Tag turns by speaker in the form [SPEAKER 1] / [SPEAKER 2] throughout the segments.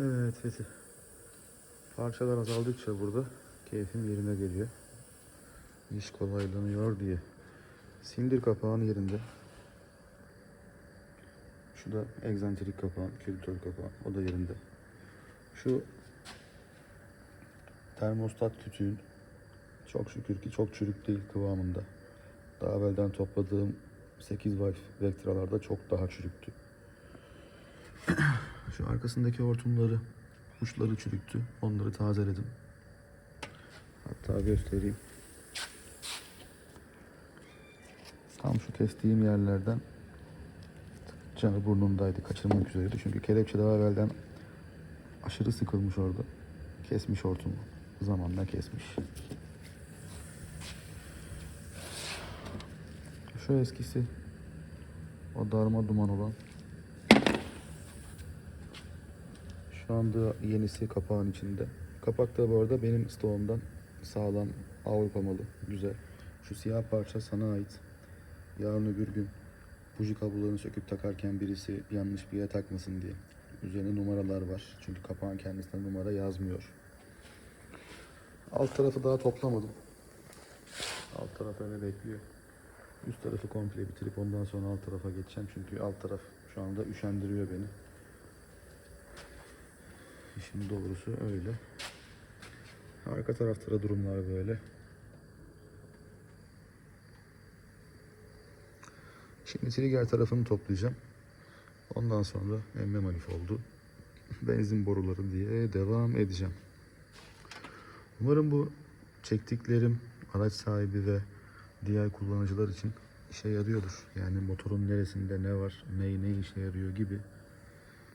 [SPEAKER 1] Evet Fethi. Parçalar azaldıkça burada keyfim yerine geliyor. İş kolaylanıyor diye. Sindir kapağın yerinde. Şu da egzantrik kapağın, kültür kapağın. O da yerinde. Şu termostat kütüğün çok şükür ki çok çürük değil kıvamında. Daha evvelden topladığım 8 valve Vectra'larda çok daha çürüktü. Şu arkasındaki hortumları, uçları çürüktü. Onları tazeledim. Hatta göstereyim. Tam şu kestiğim yerlerden canı burnumdaydı. Kaçırmak üzereydi. Çünkü kelepçe daha evvelden aşırı sıkılmış orada. Kesmiş hortumu. Zamanla kesmiş. Şu eskisi. O darma duman olan. Şu anda yenisi kapağın içinde. Kapak da bu arada benim stoğumdan sağlam Avrupa malı. Güzel. Şu siyah parça sana ait. Yarın öbür gün buji kablolarını söküp takarken birisi yanlış bir yere takmasın diye. Üzerine numaralar var. Çünkü kapağın kendisine numara yazmıyor. Alt tarafı daha toplamadım. Alt taraf öyle bekliyor. Üst tarafı komple bitirip ondan sonra alt tarafa geçeceğim. Çünkü alt taraf şu anda üşendiriyor beni. İşin doğrusu öyle. Arka tarafta da durumlar böyle. Şimdi trigger tarafını toplayacağım. Ondan sonra emme manifoldu, benzin boruları diye devam edeceğim. Umarım bu çektiklerim araç sahibi ve diğer kullanıcılar için işe yarıyordur. Yani motorun neresinde ne var, ne ne işe yarıyor gibi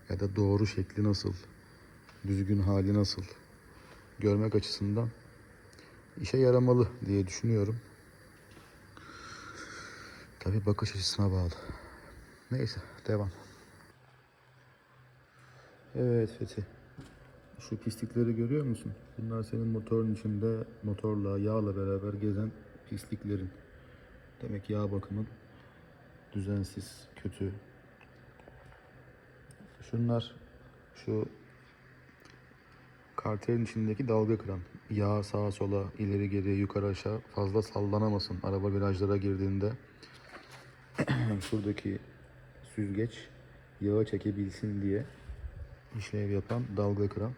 [SPEAKER 1] ya da doğru şekli nasıl, düzgün hali nasıl görmek açısından işe yaramalı diye düşünüyorum. Tabi bakış açısına bağlı. Neyse devam. Evet Fethi. Şu pislikleri görüyor musun? Bunlar senin motorun içinde motorla, yağla beraber gezen pisliklerin. Demek yağ bakımın düzensiz, kötü. Şunlar şu karterin içindeki dalga kıran. Yağ sağa sola, ileri geri, yukarı aşağı fazla sallanamasın. Araba virajlara girdiğinde şuradaki süzgeç yağı çekebilsin diye işlev yapan dalga kıran.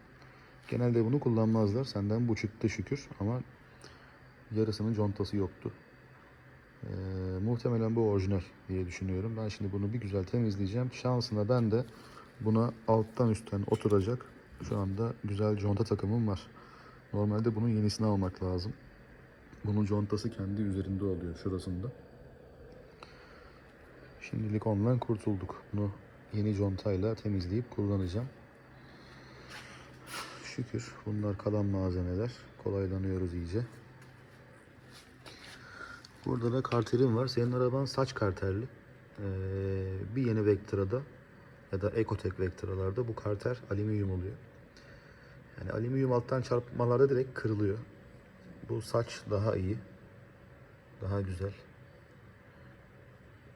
[SPEAKER 1] Genelde bunu kullanmazlar. Senden bu çıktı şükür ama yarısının contası yoktu. Ee, muhtemelen bu orijinal diye düşünüyorum. Ben şimdi bunu bir güzel temizleyeceğim. Şansına ben de buna alttan üstten oturacak şu anda güzel conta takımım var. Normalde bunun yenisini almak lazım. Bunun contası kendi üzerinde oluyor şurasında. Şimdilik ondan kurtulduk. Bunu yeni contayla temizleyip kullanacağım. Şükür bunlar kalan malzemeler. Kolaylanıyoruz iyice. Burada da karterim var. Senin araban saç karterli. Ee, bir yeni Vectra'da ya da Ecotec Vectra'larda bu karter alüminyum oluyor. Yani alüminyum alttan çarpmalarda direkt kırılıyor. Bu saç daha iyi. Daha güzel.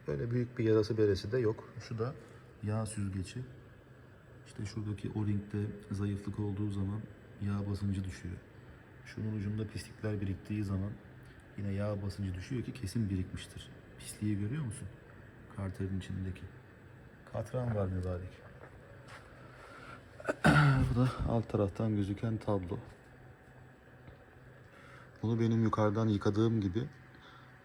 [SPEAKER 1] Böyle büyük bir yarası beresi de yok. Şu da yağ süzgeci. İşte şuradaki o-ringde zayıflık olduğu zaman yağ basıncı düşüyor. Şunun ucunda pislikler biriktiği zaman yine yağ basıncı düşüyor ki kesin birikmiştir. Pisliği görüyor musun? Karterin içindeki. Katran var mübarek. Bu da alt taraftan gözüken tablo. Bunu benim yukarıdan yıkadığım gibi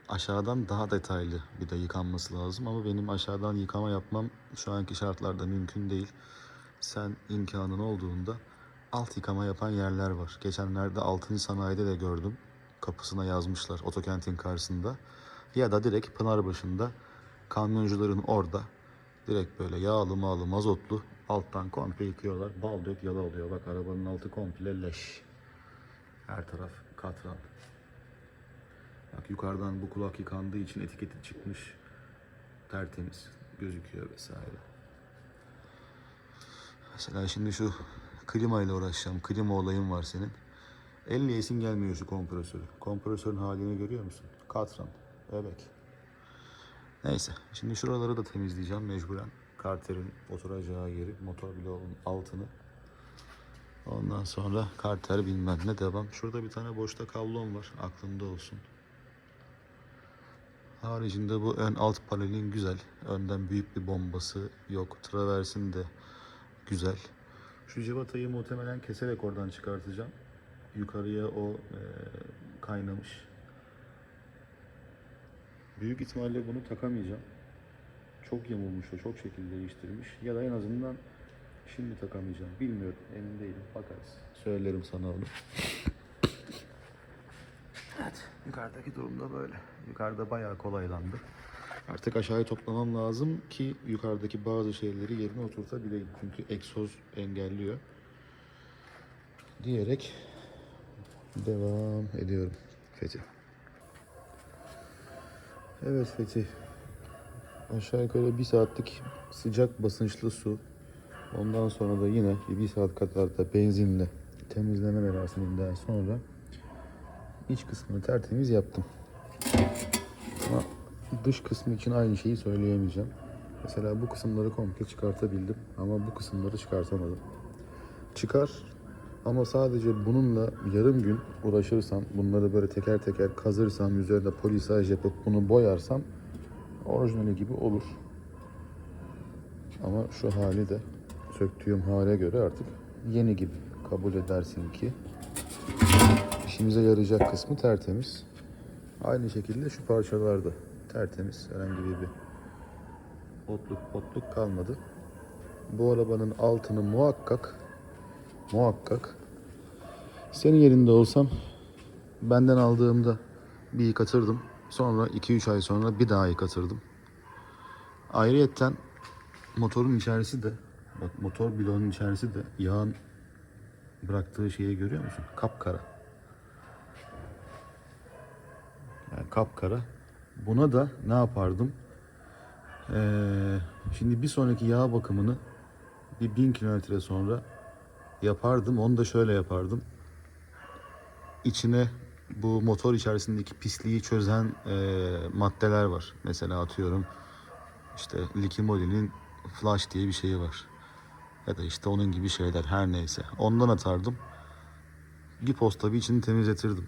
[SPEAKER 1] aşağıdan daha detaylı bir de yıkanması lazım. Ama benim aşağıdan yıkama yapmam şu anki şartlarda mümkün değil. Sen imkanın olduğunda alt yıkama yapan yerler var. Geçenlerde 6. sanayide de gördüm. Kapısına yazmışlar otokentin karşısında. Ya da direkt Pınarbaşı'nda kamyoncuların orada direkt böyle yağlı mağlı mazotlu alttan komple yıkıyorlar. Bal dök yala oluyor. Bak arabanın altı komple leş. Her taraf katran. Bak yukarıdan bu kulak yıkandığı için etiketi çıkmış. Tertemiz gözüküyor vesaire. Mesela şimdi şu klima ile uğraşacağım. Klima olayım var senin. Esin gelmiyor şu kompresörü. Kompresörün halini görüyor musun? Katran. Bebek. Neyse. Şimdi şuraları da temizleyeceğim mecburen. Karterin oturacağı yeri, motor bloğunun altını. Ondan sonra karter bilmem ne devam. Şurada bir tane boşta kablom var. Aklında olsun. Haricinde bu ön alt panelin güzel. Önden büyük bir bombası yok. Traversin de güzel. Şu civatayı muhtemelen keserek oradan çıkartacağım. Yukarıya o e, kaynamış. Büyük ihtimalle bunu takamayacağım. Çok yamulmuş o, çok şekil değiştirmiş. Ya da en azından şimdi takamayacağım. Bilmiyorum, emin değilim. Bakarız. Söylerim sana onu. Evet, yukarıdaki durumda böyle. Yukarıda bayağı kolaylandı. Artık aşağıya toplamam lazım ki yukarıdaki bazı şeyleri yerine oturtabileyim. Çünkü egzoz engelliyor. Diyerek devam ediyorum Fethi. Evet Fethi. Aşağı yukarı bir saatlik sıcak basınçlı su. Ondan sonra da yine bir saat kadar da benzinle temizleme merasiminden sonra iç kısmını tertemiz yaptım. Ama dış kısmı için aynı şeyi söyleyemeyeceğim. Mesela bu kısımları komple çıkartabildim ama bu kısımları çıkartamadım. Çıkar ama sadece bununla yarım gün uğraşırsam, bunları böyle teker teker kazırsam, üzerine polisaj yapıp bunu boyarsam orijinali gibi olur. Ama şu hali de söktüğüm hale göre artık yeni gibi kabul edersin ki işimize yarayacak kısmı tertemiz. Aynı şekilde şu parçalarda tertemiz. Herhangi bir otluk potluk kalmadı. Bu arabanın altını muhakkak muhakkak senin yerinde olsam benden aldığımda bir yıkatırdım. Sonra 2-3 ay sonra bir daha yıkatırdım. Ayrıyetten motorun içerisi de bak motor bloğunun içerisi de yağın bıraktığı şeyi görüyor musun? Kapkara. Yani kapkara. Buna da ne yapardım? Ee, şimdi bir sonraki yağ bakımını bir bin kilometre sonra yapardım. Onu da şöyle yapardım. İçine bu motor içerisindeki pisliği çözen e, maddeler var. Mesela atıyorum işte Likimoli'nin flash diye bir şeyi var. Ya da işte onun gibi şeyler her neyse. Ondan atardım. Bir posta bir içini temizletirdim.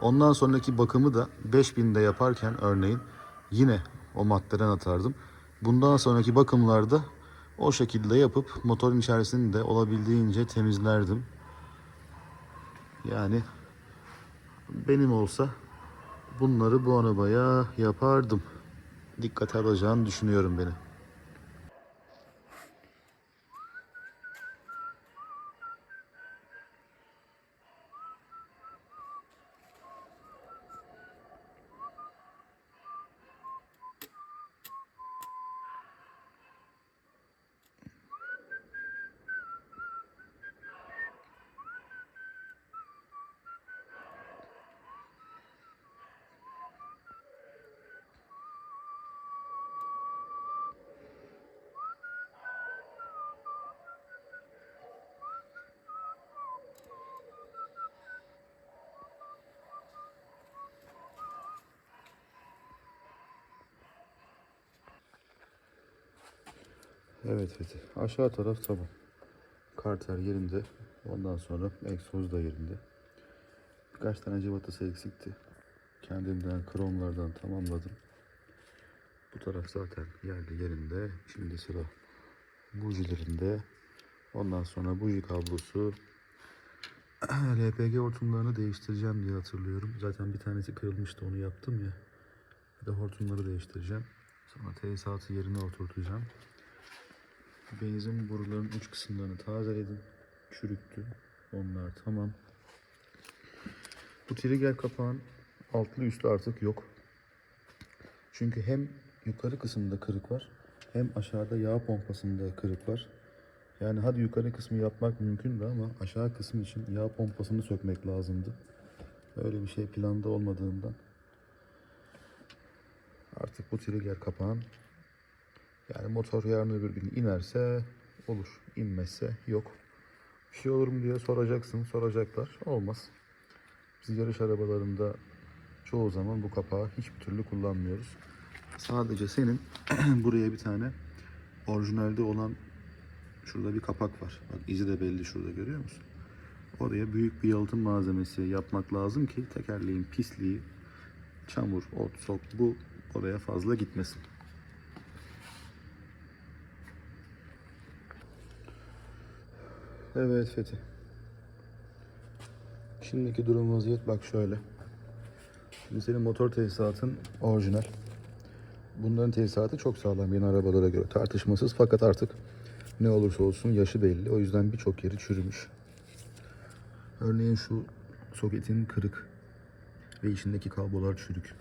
[SPEAKER 1] Ondan sonraki bakımı da 5000'de yaparken örneğin yine o maddeden atardım. Bundan sonraki bakımlarda o şekilde yapıp motorun içerisini de olabildiğince temizlerdim. Yani benim olsa bunları bu arabaya yapardım. Dikkate alacağını düşünüyorum beni. Evet Fethi. Aşağı taraf tamam. Karter yerinde. Ondan sonra egzoz da yerinde. Birkaç tane civatası eksikti. Kendimden kromlardan tamamladım. Bu taraf zaten yerli yerinde. Şimdi sıra bujilerinde. Ondan sonra buji kablosu. LPG hortumlarını değiştireceğim diye hatırlıyorum. Zaten bir tanesi kırılmıştı onu yaptım ya. Bir de hortumları değiştireceğim. Sonra tesisatı yerine oturtacağım. Benzin borularının uç kısımlarını tazeledim. Çürüktü. Onlar tamam. Bu trigger kapağın altlı üstlü artık yok. Çünkü hem yukarı kısımda kırık var hem aşağıda yağ pompasında kırık var. Yani hadi yukarı kısmı yapmak mümkündü ama aşağı kısmı için yağ pompasını sökmek lazımdı. Öyle bir şey planda olmadığından artık bu trigger kapağın yani motor yarın öbür gün inerse olur, inmezse yok. Bir şey olur mu diye soracaksın, soracaklar. Olmaz. Biz yarış arabalarında çoğu zaman bu kapağı hiçbir türlü kullanmıyoruz. Sadece senin buraya bir tane orijinalde olan şurada bir kapak var. Bak izi de belli şurada görüyor musun? Oraya büyük bir yalıtım malzemesi yapmak lazım ki tekerleğin pisliği, çamur, ot, sok bu oraya fazla gitmesin. Evet Fethi. Şimdiki durum vaziyet bak şöyle. Şimdi senin motor tesisatın orijinal. Bunların tesisatı çok sağlam yeni arabalara göre tartışmasız fakat artık ne olursa olsun yaşı belli. O yüzden birçok yeri çürümüş. Örneğin şu soketin kırık ve içindeki kablolar çürük.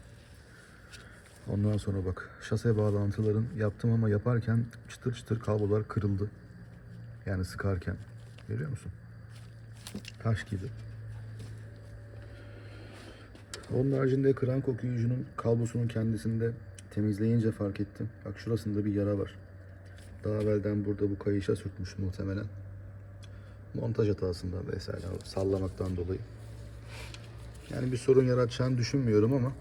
[SPEAKER 1] Ondan sonra bak şase bağlantıların yaptım ama yaparken çıtır çıtır kablolar kırıldı. Yani sıkarken. Görüyor musun? Taş gibi. Onun haricinde krank okuyucunun kablosunun kendisinde temizleyince fark ettim. Bak şurasında bir yara var. Daha evvelden burada bu kayışa sürtmüş muhtemelen. Montaj hatasından vesaire sallamaktan dolayı. Yani bir sorun yaratacağını düşünmüyorum ama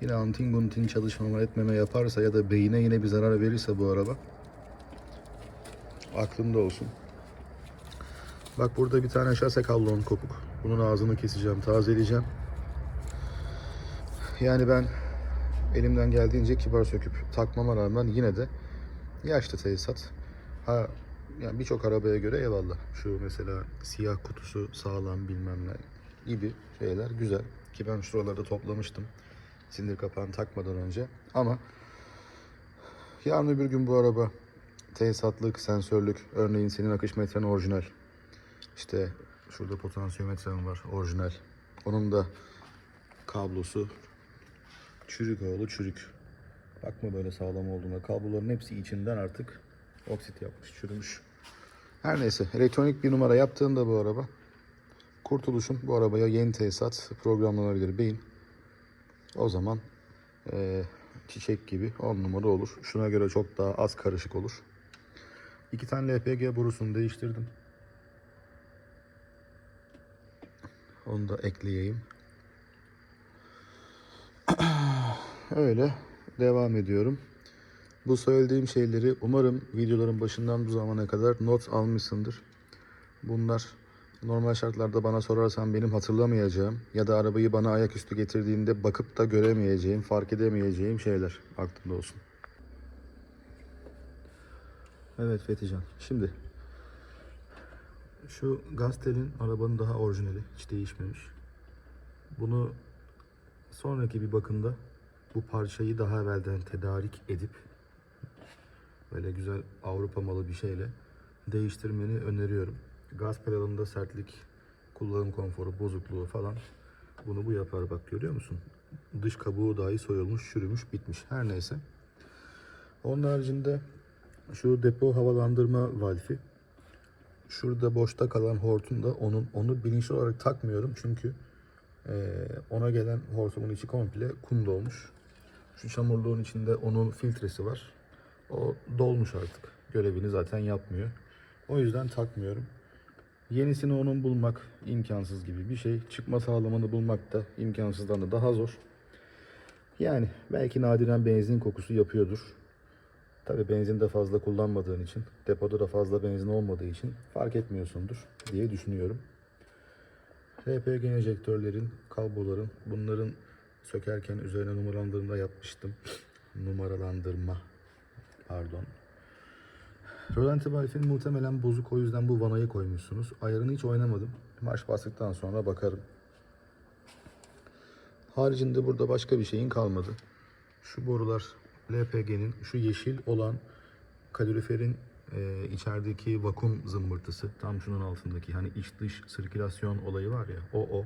[SPEAKER 1] yine antin guntin çalışmama etmeme yaparsa ya da beyine yine bir zarar verirse bu araba aklımda olsun. Bak burada bir tane şase kablonun kopuk. Bunun ağzını keseceğim, tazeleyeceğim. Yani ben elimden geldiğince kibar söküp takmama rağmen yine de yaşlı tesisat. Ha yani birçok arabaya göre eyvallah. Şu mesela siyah kutusu sağlam bilmem ne gibi şeyler güzel. Ki ben şuralarda toplamıştım. Sindir kapağını takmadan önce. Ama yarın öbür gün bu araba tesisatlık, sensörlük, örneğin senin akış metren orijinal. İşte şurada potansiyometren var orijinal. Onun da kablosu çürük oğlu çürük. Bakma böyle sağlam olduğuna. Kabloların hepsi içinden artık oksit yapmış, çürümüş. Her neyse elektronik bir numara yaptığında bu araba kurtuluşun bu arabaya yeni tesisat programlanabilir beyin. O zaman eee, çiçek gibi 10 numara olur. Şuna göre çok daha az karışık olur. İki tane LPG borusunu değiştirdim. Onu da ekleyeyim. Öyle devam ediyorum. Bu söylediğim şeyleri umarım videoların başından bu zamana kadar not almışsındır. Bunlar normal şartlarda bana sorarsan benim hatırlamayacağım ya da arabayı bana ayaküstü getirdiğinde bakıp da göremeyeceğim, fark edemeyeceğim şeyler aklımda olsun. Evet Fethican. Şimdi şu Gastel'in arabanın daha orijinali. Hiç değişmemiş. Bunu sonraki bir bakımda bu parçayı daha evvelden tedarik edip böyle güzel Avrupa malı bir şeyle değiştirmeni öneriyorum. Gaz pedalında sertlik, kullanım konforu, bozukluğu falan bunu bu yapar bak görüyor musun? Dış kabuğu dahi soyulmuş, çürümüş, bitmiş. Her neyse. Onun haricinde şu depo havalandırma valfi şurada boşta kalan hortum da onun onu bilinçli olarak takmıyorum çünkü eee, ona gelen hortumun içi komple kum dolmuş. Şu çamurluğun içinde onun filtresi var. O dolmuş artık. Görevini zaten yapmıyor. O yüzden takmıyorum. Yenisini onun bulmak imkansız gibi bir şey. Çıkma sağlamanı bulmak da imkansızdan da daha zor. Yani belki nadiren benzin kokusu yapıyordur. Tabii benzin de fazla kullanmadığın için, depoda da fazla benzin olmadığı için fark etmiyorsundur diye düşünüyorum. LPG enjektörlerin, kabloların, bunların sökerken üzerine numaralandırma yapmıştım. Numaralandırma, pardon. Rölanti valfin muhtemelen bozuk o yüzden bu vanayı koymuşsunuz. Ayarını hiç oynamadım. Marş bastıktan sonra bakarım. Haricinde burada başka bir şeyin kalmadı. Şu borular LPG'nin şu yeşil olan kaloriferin e, içerideki vakum zımbırtısı tam şunun altındaki hani iç dış sirkülasyon olayı var ya o o.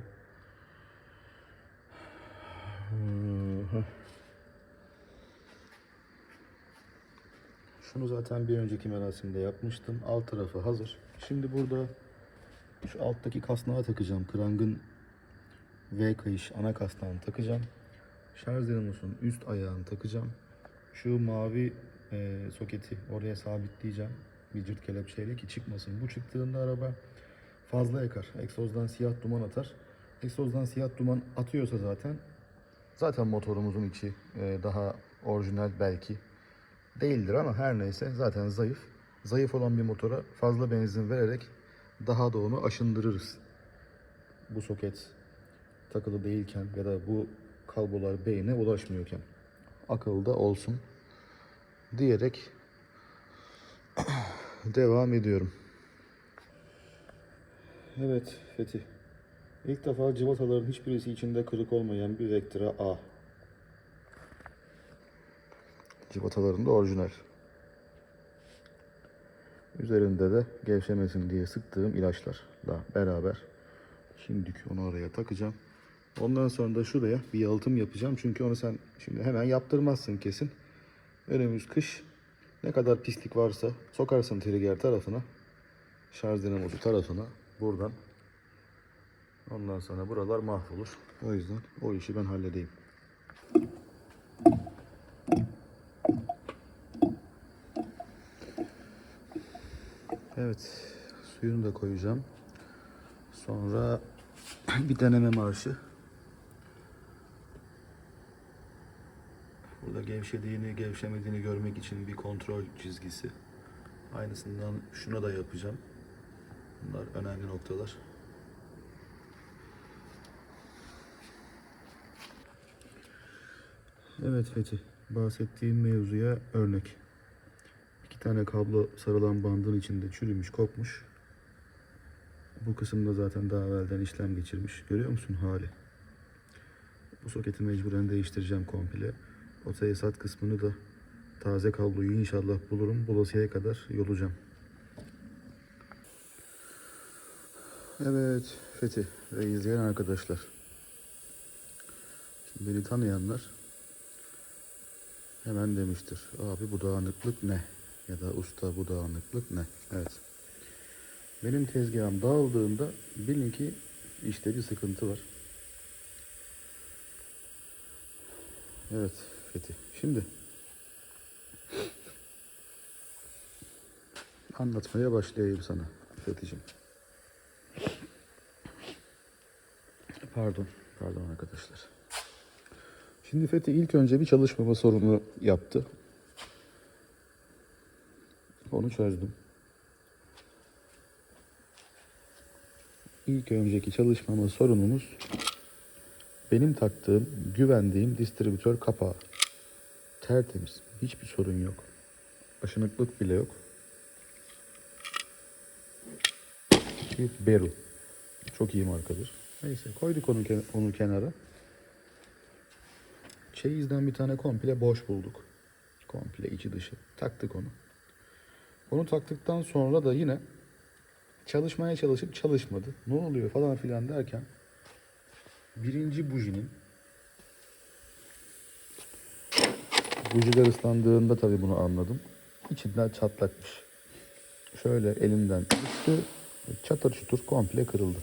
[SPEAKER 1] Şunu zaten bir önceki merasimde yapmıştım. Alt tarafı hazır. Şimdi burada şu alttaki kasnağa takacağım. Krangın V kayış ana kasnağını takacağım. Şarj dinamosunun üst ayağını takacağım. Şu mavi e, soketi oraya sabitleyeceğim. Bir cırt kelepçeyle ki çıkmasın. Bu çıktığında araba fazla yakar. Egzozdan siyah duman atar. Egzozdan siyah duman atıyorsa zaten zaten motorumuzun içi e, daha orijinal belki değildir ama her neyse zaten zayıf. Zayıf olan bir motora fazla benzin vererek daha da onu aşındırırız. bu soket takılı değilken ya da bu kablolar beyne ulaşmıyorken akılda olsun diyerek devam ediyorum. Evet Fethi. İlk defa cıvataların hiçbirisi içinde kırık olmayan bir Vectra A. Cıvataların da orijinal. Üzerinde de gevşemesin diye sıktığım ilaçlarla beraber şimdilik onu oraya takacağım. Ondan sonra da şuraya bir yalıtım yapacağım. Çünkü onu sen şimdi hemen yaptırmazsın kesin. Önümüz kış. Ne kadar pislik varsa sokarsın trigger tarafına. Şarj dinamosu tarafına. Buradan. Ondan sonra buralar mahvolur. O yüzden o işi ben halledeyim. Evet. Suyunu da koyacağım. Sonra bir deneme marşı. Burada gevşediğini, gevşemediğini görmek için bir kontrol çizgisi. Aynısından şuna da yapacağım. Bunlar önemli noktalar. Evet Fethi, bahsettiğim mevzuya örnek. İki tane kablo sarılan bandın içinde çürümüş, kopmuş. Bu kısımda zaten daha evvelden işlem geçirmiş. Görüyor musun hali? Bu soketi mecburen değiştireceğim komple. O tesisat kısmını da taze kabloyu inşallah bulurum. Bulasıya kadar yolacağım. Evet Fethi ve izleyen arkadaşlar. Şimdi beni tanıyanlar hemen demiştir. Abi bu dağınıklık ne? Ya da usta bu dağınıklık ne? Evet. Benim tezgahım dağıldığında bilin ki işte bir sıkıntı var. Evet Fethi. Şimdi anlatmaya başlayayım sana Fethi'cim. Pardon, pardon arkadaşlar. Şimdi Fethi ilk önce bir çalışmama sorunu yaptı. Onu çözdüm. İlk önceki çalışmama sorunumuz benim taktığım, güvendiğim distribütör kapağı. Tertemiz. Hiçbir sorun yok. Aşınıklık bile yok. Bir Beru. Çok iyi markadır. Neyse koyduk onu, ke- onu kenara. Çeyizden bir tane komple boş bulduk. Komple içi dışı. Taktık onu. Onu taktıktan sonra da yine çalışmaya çalışıp çalışmadı. Ne oluyor falan filan derken birinci bujinin bujiler ıslandığında tabii bunu anladım. İçinden çatlakmış. Şöyle elimden düştü. Çatır çutur komple kırıldı.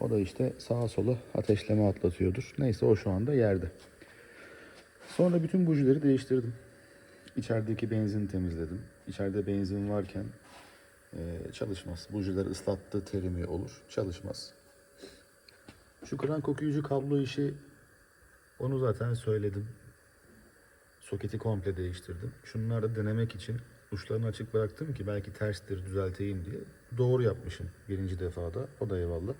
[SPEAKER 1] O da işte sağa sola ateşleme atlatıyordur. Neyse o şu anda yerde. Sonra bütün bujileri değiştirdim. İçerideki benzin temizledim. İçeride benzin varken e, çalışmaz. Bujiler ıslattı terimi olur. Çalışmaz. Şu krank okuyucu kablo işi onu zaten söyledim. Soketi komple değiştirdim. Şunları da denemek için uçlarını açık bıraktım ki belki terstir düzelteyim diye. Doğru yapmışım birinci defada. O da eyvallah.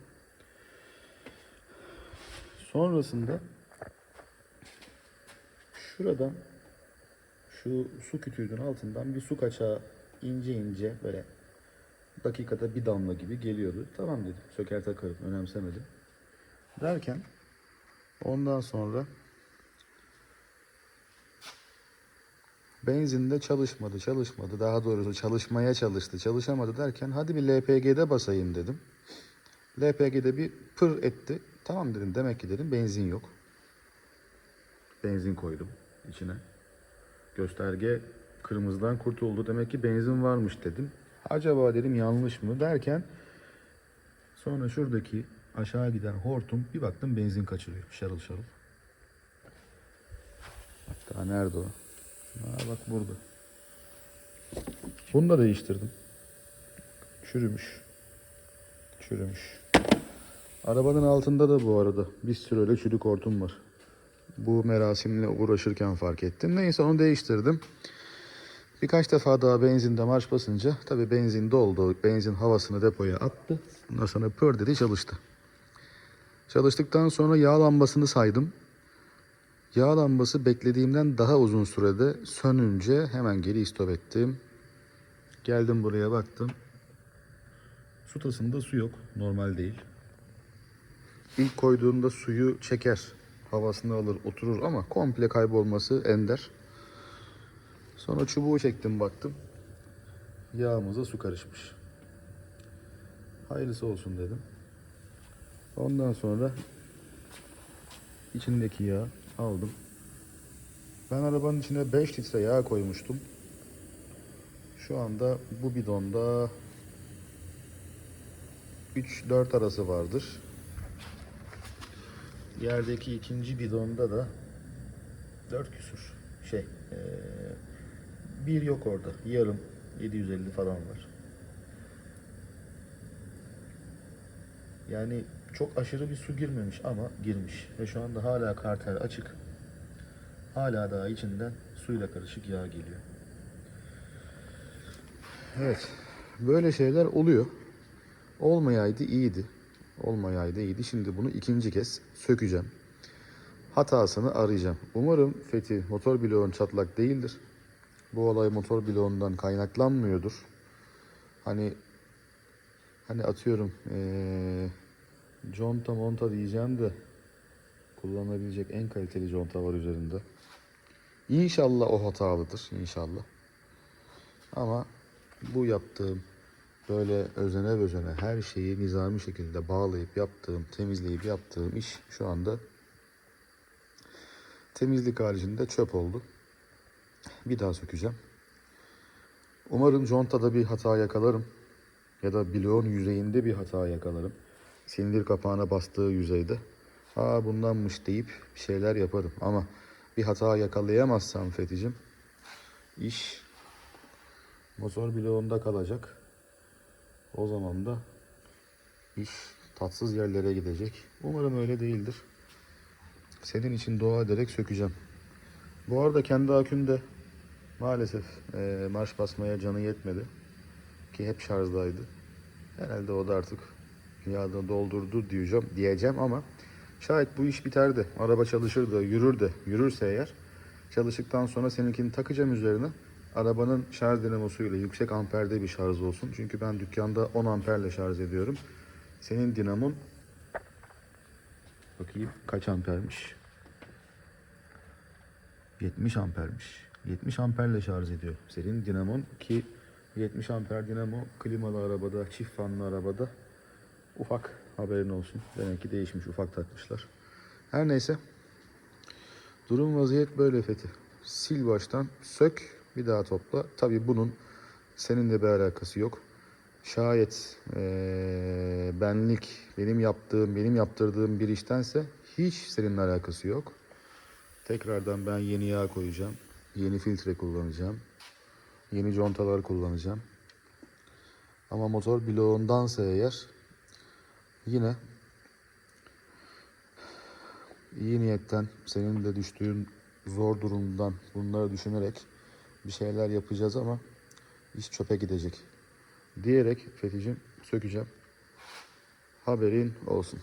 [SPEAKER 1] Sonrasında şuradan şu su kütüğünün altından bir su kaçağı ince ince böyle dakikada bir damla gibi geliyordu. Tamam dedim. Söker takarım. Önemsemedim. Derken ondan sonra benzinde çalışmadı, çalışmadı. Daha doğrusu çalışmaya çalıştı, çalışamadı derken hadi bir LPG'de basayım dedim. LPG'de bir pır etti. Tamam dedim demek ki dedim benzin yok. Benzin koydum içine. Gösterge kırmızıdan kurtuldu. Demek ki benzin varmış dedim. Acaba dedim yanlış mı derken sonra şuradaki aşağı giden hortum bir baktım benzin kaçırıyor. Şarıl şarıl. Hatta nerede o? Ha, bak burada. Bunu da değiştirdim. Çürümüş. Çürümüş. Arabanın altında da bu arada bir sürü öyle çürük hortum var. Bu merasimle uğraşırken fark ettim. Neyse onu değiştirdim. Birkaç defa daha benzinde marş basınca tabii benzin doldu. Benzin havasını depoya attı. Ondan sonra pör dedi çalıştı. Çalıştıktan sonra yağ lambasını saydım. Yağ lambası beklediğimden daha uzun sürede sönünce hemen geri istop ettim. Geldim buraya baktım. Su tasında su yok. Normal değil. İlk koyduğunda suyu çeker. Havasını alır oturur ama komple kaybolması ender. Sonra çubuğu çektim baktım. Yağımıza su karışmış. Hayırlısı olsun dedim. Ondan sonra içindeki yağı aldım. Ben arabanın içine 5 litre yağ koymuştum. Şu anda bu bidonda 3-4 arası vardır. Yerdeki ikinci bidonda da 4 küsür şey eee, bir yok orada. Yarım 750 falan var. Yani çok aşırı bir su girmemiş ama girmiş. Ve şu anda hala karter açık. Hala daha içinden suyla karışık yağ geliyor. Evet. Böyle şeyler oluyor. Olmayaydı iyiydi. Olmayaydı iyiydi. Şimdi bunu ikinci kez sökeceğim. Hatasını arayacağım. Umarım Fethi motor bloğun çatlak değildir. Bu olay motor bloğundan kaynaklanmıyordur. Hani hani atıyorum eee conta monta diyeceğim de kullanabilecek en kaliteli conta var üzerinde. İnşallah o hatalıdır. inşallah. Ama bu yaptığım böyle özene özene her şeyi nizami şekilde bağlayıp yaptığım, temizleyip yaptığım iş şu anda temizlik haricinde çöp oldu. Bir daha sökeceğim. Umarım contada bir hata yakalarım. Ya da bloğun yüzeyinde bir hata yakalarım. Silindir kapağına bastığı yüzeyde. Aa bundanmış deyip bir şeyler yaparım. Ama bir hata yakalayamazsam Fethi'cim iş motor bloğunda kalacak. O zaman da iş tatsız yerlere gidecek. Umarım öyle değildir. Senin için dua ederek sökeceğim. Bu arada kendi akümde maalesef eee, marş basmaya canı yetmedi. Ki hep şarjdaydı. Herhalde o da artık yağda doldurdu diyeceğim, diyeceğim ama şayet bu iş biter de araba çalışır da yürür de yürürse eğer çalıştıktan sonra seninkini takacağım üzerine arabanın şarj dinamosuyla yüksek amperde bir şarj olsun. Çünkü ben dükkanda 10 amperle şarj ediyorum. Senin dinamon bakayım kaç ampermiş? 70 ampermiş. 70 amperle şarj ediyor. Senin dinamon ki 70 amper dinamo klimalı arabada, çift fanlı arabada ufak haberin olsun. Demek ki değişmiş, ufak takmışlar. Her neyse. Durum vaziyet böyle Fethi. Sil baştan, sök, bir daha topla. Tabii bunun seninle bir alakası yok. Şayet eee, benlik, benim yaptığım, benim yaptırdığım bir iştense hiç seninle alakası yok. Tekrardan ben yeni yağ koyacağım. Yeni filtre kullanacağım. Yeni contalar kullanacağım. Ama motor bloğundansa eğer yine iyi niyetten senin de düştüğün zor durumdan bunları düşünerek bir şeyler yapacağız ama iş çöpe gidecek. Diyerek Fethi'cim sökeceğim. Haberin olsun.